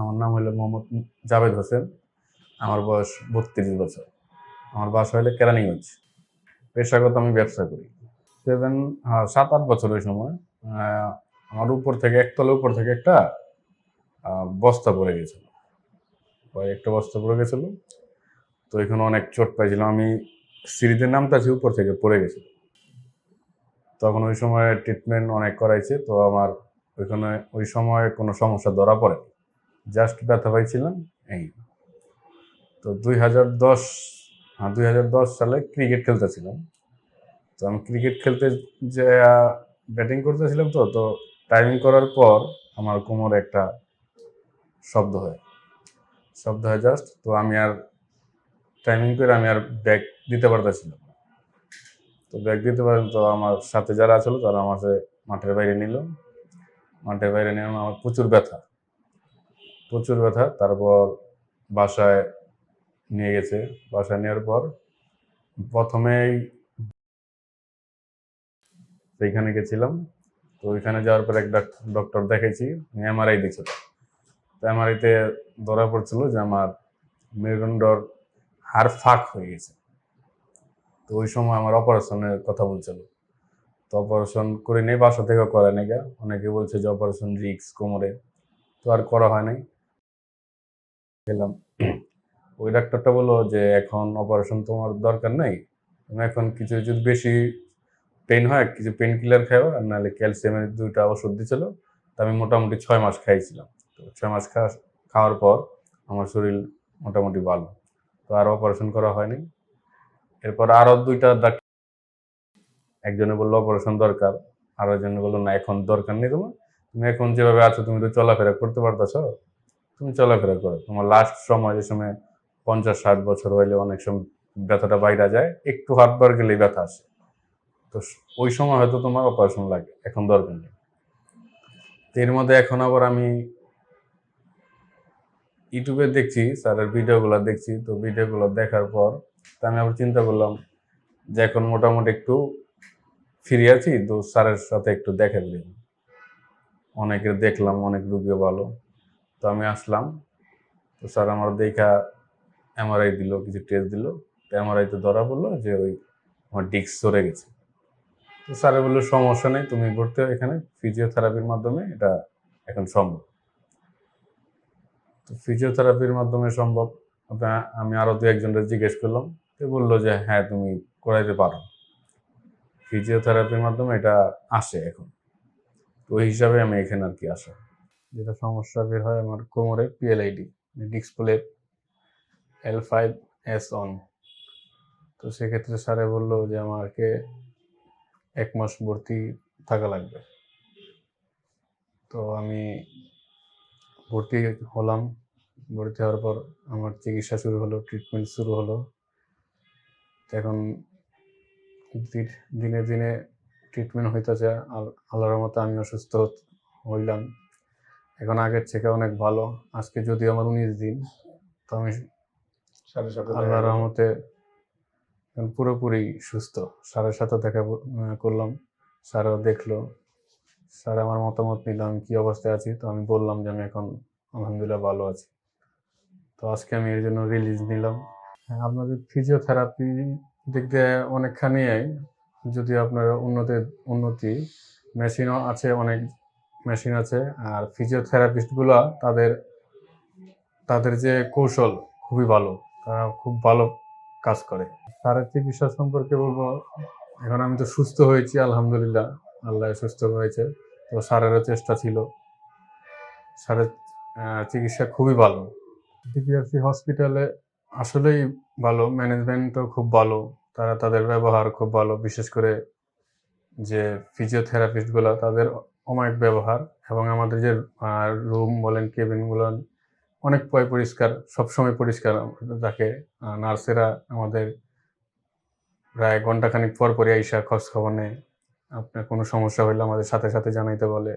আমার নাম হলো মোহাম্মদ জাভেদ হোসেন। আমার বয়স বত্রিশ বছর। আমার বাসা হলো কেরানীগঞ্জ। পেশাগত আমি ব্যবসা করি। সেভেন সাত আট বছর ওই সময় আমার উপর থেকে একতলা উপর থেকে একটা বস্তা পড়ে গেছিল। একটা বস্তা পড়ে গেছিল। তো এখানে অনেক চোট পাইছিলাম আমি সিঁড়িতে নামতেছি, উপর থেকে পড়ে গেছিল তখন ওই সময় ট্রিটমেন্ট অনেক করাইছে। তো আমার ওইখানে ওই সময় কোনো সমস্যা ধরা পড়ে জাস্ট ব্যথা পাইছিলাম, এই তো দুই হাজার দশ হ্যাঁ দুই হাজার দশ সালে ক্রিকেট খেলতেছিলাম। তো আমি ক্রিকেট খেলতে যে, ব্যাটিং করতেছিলাম তো তো টাইমিং করার পর আমার কোমরে একটা শব্দ হয়। শব্দ হয় জাস্ট, তো আমি আর টাইমিং করে আমি আর ব্যাগ দিতে পারতেছিলাম তো ব্যাগ দিতে পারেন তো আমার সাথে যারা ছিল তারা আমাকে মাঠের বাইরে নিল। মাঠের বাইরে নিয়ে আমার প্রচুর ব্যথা। প্রচুর ব্যথা, তারপর বাসায় নিয়ে গেছে। বাসায় নেওয়ার পর প্রথমেই সেইখানে গেছিলাম। তো ওইখানে যাওয়ার পর একটা ডক্টর দেখাইছি এমআরআই দিয়েছিল। তো এমআরআইতে ধরা পড়ছিল যে আমার মেরুদণ্ডর হাড় ফাঁক হয়ে গেছে। তো ওই সময় আমার অপারেশনের কথা বলছিল। তো অপারেশন করে নেই, বাসা থেকে করে নেই। অনেকে বলছে যে অপারেশন রিক্স কোমরে। তো আর করা হয় নাই। গেলাম ওই ডাক্তারটা বলল যে, এখন অপারেশন তোমার দরকার নাই। তুমি এখন কিছু যদি বেশি পেন হয়, কিছু পেন কিলার খাও, আর নাহলে ক্যালসিয়ামের দুইটা ওষুধ দিছিল তা আমি মোটামুটি ছয় মাস খাইছিলাম। তো ছয় মাস খাওয়া, খাওয়ার পর আমার শরীর মোটামুটি ভালো। তো আর অপারেশন করা হয়নি। এরপর আরও দুইটা ডাক্তার একজনে বলল অপারেশন দরকার। আরও একজনে বলল, না, এখন দরকার নেই তোমার। তুমি এখন যেভাবে আছো, তুমি তো চলাফেরা করতে পারতেছ। তুমি চলাফেরা করো। তোমার লাস্ট সময় যে সময় পঞ্চাশ, ষাট বছর হইলে অনেক সময় ব্যথাটা বাইরে যায়, একটু হাত বার গেলেই ব্যথা আসে। তো ওই সময় হয়তো তোমার অপারেশন লাগে, এখন দরকার নেই। এর মধ্যে এখন আবার আমি ইউটিউবে দেখছি, স্যারের ভিডিওগুলো দেখছি, তো ভিডিওগুলো দেখার পর তো আমি আবার চিন্তা করলাম যে এখন মোটামুটি একটু ফিরে আছি, তো স্যারের সাথে একটু দেখা দিলাম অনেকের দেখলাম, অনেক রুগীও ভালো। তো আমি আসলাম। তো স্যার আমার দেখা এমআরআই দিল, কিছু টেস্ট দিল। তো এমআরআইতে ধরা পড়ল যে ওই আমার ডিস্ক সরে গেছে। তো স্যারে বলল, সমস্যা নেই, তুমি ভর্তি হও এখানে। ফিজিওথেরাপির মাধ্যমে এটা এখন সম্ভব। তো ফিজিওথেরাপির মাধ্যমে সম্ভব। আমি আরও দু একজনের জিজ্ঞেস করলাম। তো বলল যে হ্যাঁ তুমি করাইতে পারো। ফিজিওথেরাপির মাধ্যমে এটা আসে এখন। তো ওই হিসাবে আমি এখানে আর কি আসা। যেটা সমস্যা বের হয় আমার কোমরে PLID display L five S one তো সেক্ষেত্রে স্যারে বলল যে আমাকে এক মাস ভর্তি থাকা লাগবে। তো আমি ভর্তি হলাম। ভর্তি হওয়ার পর আমার চিকিৎসা শুরু হলো ট্রিটমেন্ট শুরু হলো। এখন দিনে দিনে ট্রিটমেন্ট হইতেছে, আর আল্লাহর মতো আমি অসুস্থ হইলাম। এখন আগের থেকে অনেক ভালো। আজকে যদি আমার উনিশ দিন তো আমি সাথে সাথে আল্লাহর রহমতে পুরোপুরি সুস্থ। স্যারের সাথে দেখা করলাম। স্যারও দেখল। স্যার আমার মতামত নিল আমি কি অবস্থায় আছি? তো আমি বললাম যে আমি এখন আলহামদুলিল্লাহ ভালো আছি। তো আজকে আমি এর জন্য রিলিজ নিলাম। হ্যাঁ, আপনাদের ফিজিওথেরাপি দিক দিয়ে অনেকখানি যদি আপনার উন্নতি উন্নতি মেশিনও আছে অনেক মেশিন আছে আর ফিজিওথেরাপিস্টগুলো তাদের তাদের যে কৌশল খুবই ভালো তারা খুব ভালো কাজ করে। স্যারের চিকিৎসা সম্পর্কে বলব এখন আমি তো সুস্থ হয়েছি আলহামদুলিল্লাহ। আল্লাহ সুস্থ হয়েছে। তো স্যারেরও চেষ্টা ছিল। স্যারের আহ, চিকিৎসা খুবই ভালো। ডিপিআরসি হসপিটালে আসলেই ভালো ম্যানেজমেন্টও খুব ভালো। তারা তাদের ব্যবহার খুব ভালো। বিশেষ করে যে ফিজিওথেরাপিস্টগুলো তাদের অমায়িক ব্যবহার এবং আমাদের যে রুম বলেন কেবিন বলেন অনেক পয় পরিষ্কার সবসময় পরিষ্কার আহ, নার্সেরা আমাদের প্রায় ঘন্টাখানিক পর পরই আইসা খোঁজ খবর নেয়। আপনার কোনো সমস্যা হলে আমাদের সাথে সাথে জানাইতে বলে।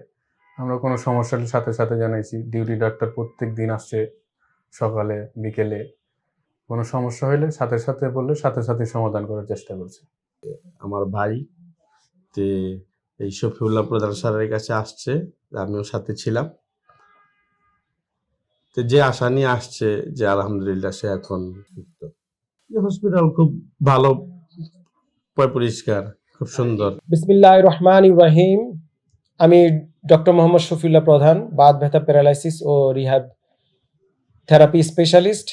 আমরা কোনো সমস্যা হলে সাথে সাথে জানাইছি ডিউটি ডাক্তার প্রত্যেক দিন আসছে সকালে বিকেলে। কোনো সমস্যা হলে সাথে সাথে বললে সাথে সাথে সমাধান করার চেষ্টা করছে। আমার ভাই এই শফিউল্লাহ প্রধান স্যারের কাছে আসছে, আমিও সাথে ছিলাম। তো যে আশা নিয়ে আসছে যে আলহামদুলিল্লাহ সে এখন হসপিটাল খুব ভালো পরিষ্কার, খুব সুন্দর। বিসমিল্লাহ রহমান ইব্রাহিম আমি ডক্টর মোহাম্মদ শফিউল্লাহ প্রধান বাত ব্যথা প্যারালাইসিস ও রিহাব থেরাপি স্পেশালিস্ট।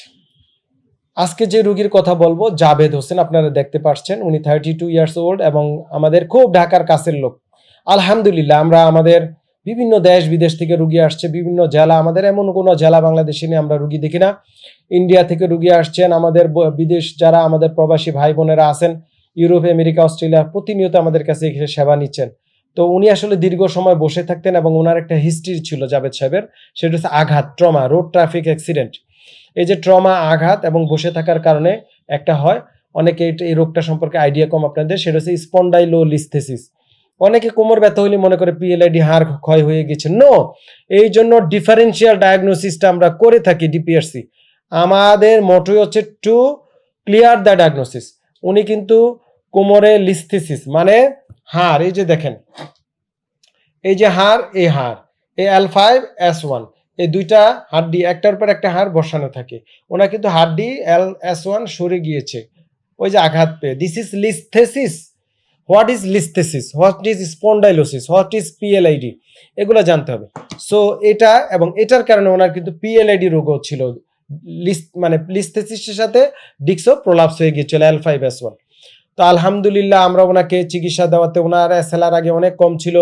আজকে যে রুগীর কথা বলব, জাভেদ হোসেন, আপনারা দেখতে পাচ্ছেন উনি থার্টি টু ইয়ার্স ওল্ড এবং আমাদের খুব ঢাকার কাছের লোক। আলহামদুলিল্লাহ, আমরা আমাদের বিভিন্ন দেশ বিদেশ থেকে রুগী আসছে, বিভিন্ন জেলা, আমাদের এমন কোনো জেলা বাংলাদেশে নিয়ে আমরা রুগী দেখি না। ইন্ডিয়া থেকে রুগী আসছেন, আমাদের বিদেশ যারা আমাদের প্রবাসী ভাই বোনেরা আছেন, ইউরোপ, আমেরিকা, অস্ট্রেলিয়া, প্রতিনিয়ত আমাদের কাছে এসে সেবা নিচ্ছেন। তো উনি আসলে দীর্ঘ সময় বসে থাকতেন এবং ওনার একটা হিস্ট্রি ছিল জাভেদ সাহেবের, সেটা হচ্ছে আঘাত ট্রমা রোড ট্রাফিক অ্যাক্সিডেন্ট এই যে ট্রমা আঘাত এবং বসে থাকার কারণে একটা হয়, অনেকে এই রোগটা সম্পর্কে আইডিয়া কম আপনাদের, সেটা হচ্ছে স্পন্ডাইলোলিস্থেসিস অনেকে কোমর ব্যথা হলে মনে করে পিএলআইডি হাড় ক্ষয় হয়ে গেছে। নো এই জন্য ডিফারেন্সিয়াল ডায়াগনোসিসটা আমরা করে থাকি ডিপিআরসি আমাদের মোটোই হচ্ছে টু ক্লিয়ার দ্য ডায়াগনোসিস উনি কিন্তু কোমরে লিস্থিসিস মানে হাড়, এই যে দেখেন। এই যে হাড়, এই হাড়, এই এল ফাইভ এস ওয়ান, এই দুইটা হাড্ডি একটার পর একটা হাড় বসানো থাকে। ওনার কিন্তু হাড্ডি এল, এস ওয়ান সরে গিয়েছে। ওই যে আঘাত পেয়ে। This is listhesis what is listhesis what is spondylosis what is PLID এগুলো জানতে হবে। সো এটা এবং এটার কারণে ওনার কিন্তু পিএলআইডি রোগও ছিল। মানে লিস্থেসিসের সাথে ডিক্সও প্রলাপস হয়ে গিয়েছিল এল ফাইভ এস ওয়ান তো আলহামদুলিল্লাহ আমরা ওনাকে চিকিৎসা দেওয়াতে ওনার এসএলআর আগে অনেক কম ছিল।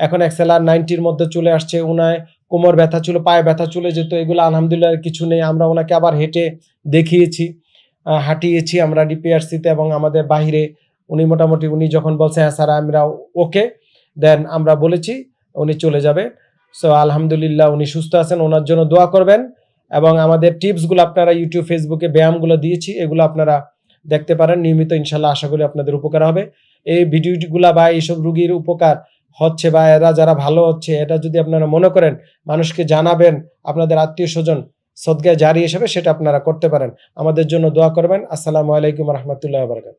এখন এক্সএলআর নাইনটির মধ্যে চলে আসছে ওনায় কোমর ব্যথা ছিল, পায়ে ব্যথা চলে যেত, এগুলো আলহামদুলিল্লাহ কিছু নেই। আমরা ওনাকে আবার হেঁটে দেখিয়েছি হাঁটিয়েছি আমরা ডিপিআরসিতে এবং আমাদের বাইরে উনি মোটামুটি, উনি যখন বলছে হ্যাঁ স্যার, আমরা ওকে দেন আমরা বলেছি, উনি চলে যাবে। সো আলহামদুলিল্লাহ উনি সুস্থ আছেন, ওনার জন্য দোয়া করবেন। এবং আমাদের টিপসগুলো আপনারা ইউটিউব ফেসবুকে ব্যায়ামগুলো দিয়েছি, এগুলো আপনারা দেখতে পারেন। নিয়মিত ইনশাল্লাহ আশা করি আপনাদের উপকার হবে। এই ভিডিওগুলা বা এইসব রুগীর উপকার হচ্ছে বা এরা যারা ভালো হচ্ছে, এটা যদি আপনারা মনে করেন, মানুষকে জানাবেন, আপনাদের আত্মীয় স্বজন সদগায় জারি হিসেবে সেটা আপনারা করতে পারেন। আমাদের জন্য দোয়া করবেন। আসসালামু আলাইকুম রহমতুল্লাহ বারকাত